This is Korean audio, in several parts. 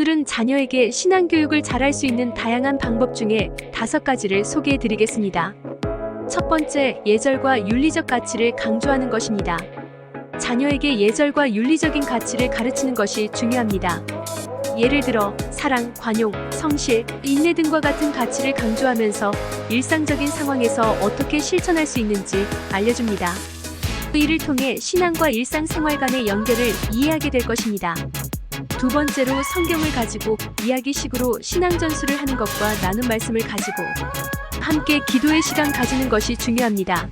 오늘은 자녀에게 신앙교육을 잘할 수 있는 다양한 방법 중에 다섯 가지를 소개해 드리겠습니다. 첫 번째, 예절과 윤리적 가치를 강조하는 것입니다. 자녀에게 예절과 윤리적인 가치를 가르치는 것이 중요합니다. 예를 들어, 사랑, 관용, 성실, 인내 등과 같은 가치를 강조하면서 일상적인 상황에서 어떻게 실천할 수 있는지 알려줍니다. 이를 통해 신앙과 일상생활 간의 연결을 이해하게 될 것입니다. 두 번째로 성경을 가지고 이야기식으로 신앙 전수를 하는 것과 나눈 말씀을 가지고 함께 기도의 시간 가지는 것이 중요합니다.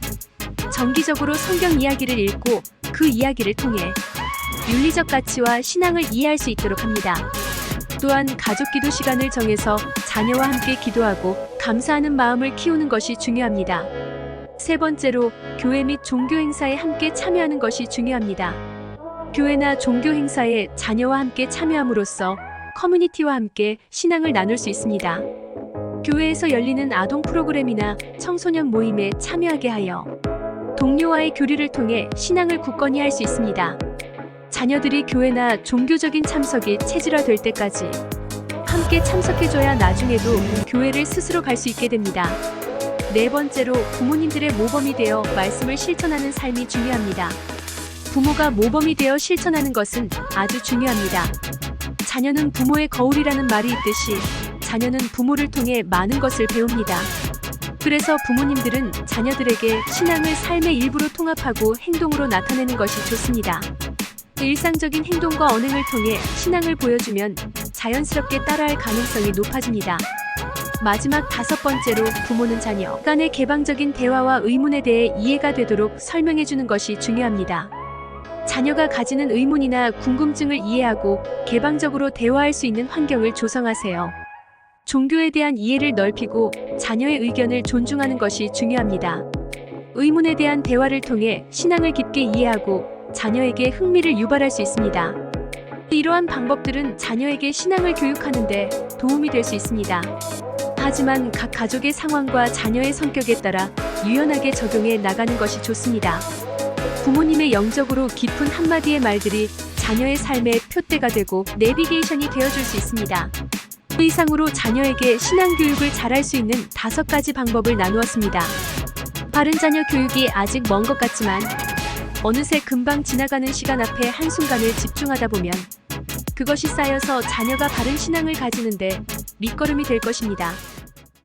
정기적으로 성경 이야기를 읽고 그 이야기를 통해 윤리적 가치와 신앙을 이해할 수 있도록 합니다. 또한 가족 기도 시간을 정해서 자녀와 함께 기도하고 감사하는 마음을 키우는 것이 중요합니다. 세 번째로 교회 및 종교 행사에 함께 참여하는 것이 중요합니다. 교회나 종교 행사에 자녀와 함께 참여함으로써 커뮤니티와 함께 신앙을 나눌 수 있습니다. 교회에서 열리는 아동 프로그램이나 청소년 모임에 참여하게 하여 동료와의 교류를 통해 신앙을 굳건히 할 수 있습니다. 자녀들이 교회나 종교적인 참석이 체질화될 때까지 함께 참석해줘야 나중에도 교회를 스스로 갈 수 있게 됩니다. 네 번째로 부모님들의 모범이 되어 말씀을 실천하는 삶이 중요합니다. 부모가 모범이 되어 실천하는 것은 아주 중요합니다. 자녀는 부모의 거울이라는 말이 있듯이 자녀는 부모를 통해 많은 것을 배웁니다. 그래서 부모님들은 자녀들에게 신앙을 삶의 일부로 통합하고 행동으로 나타내는 것이 좋습니다. 일상적인 행동과 언행을 통해 신앙을 보여주면 자연스럽게 따라할 가능성이 높아집니다. 마지막 다섯 번째로 부모는 자녀 간의 개방적인 대화와 의문에 대해 이해가 되도록 설명해 주는 것이 중요합니다. 자녀가 가지는 의문이나 궁금증을 이해하고 개방적으로 대화할 수 있는 환경을 조성하세요. 종교에 대한 이해를 넓히고 자녀의 의견을 존중하는 것이 중요합니다. 의문에 대한 대화를 통해 신앙을 깊게 이해하고 자녀에게 흥미를 유발할 수 있습니다. 이러한 방법들은 자녀에게 신앙을 교육하는데 도움이 될 수 있습니다. 하지만 각 가족의 상황과 자녀의 성격에 따라 유연하게 적용해 나가는 것이 좋습니다. 부모님의 영적으로 깊은 한마디의 말들이 자녀의 삶의 표대가 되고 내비게이션이 되어줄 수 있습니다. 이상으로 자녀에게 신앙 교육을 잘할 수 있는 다섯 가지 방법을 나누었습니다. 바른 자녀 교육이 아직 먼 것 같지만 어느새 금방 지나가는 시간 앞에 한순간을 집중하다 보면 그것이 쌓여서 자녀가 바른 신앙을 가지는데 밑거름이 될 것입니다.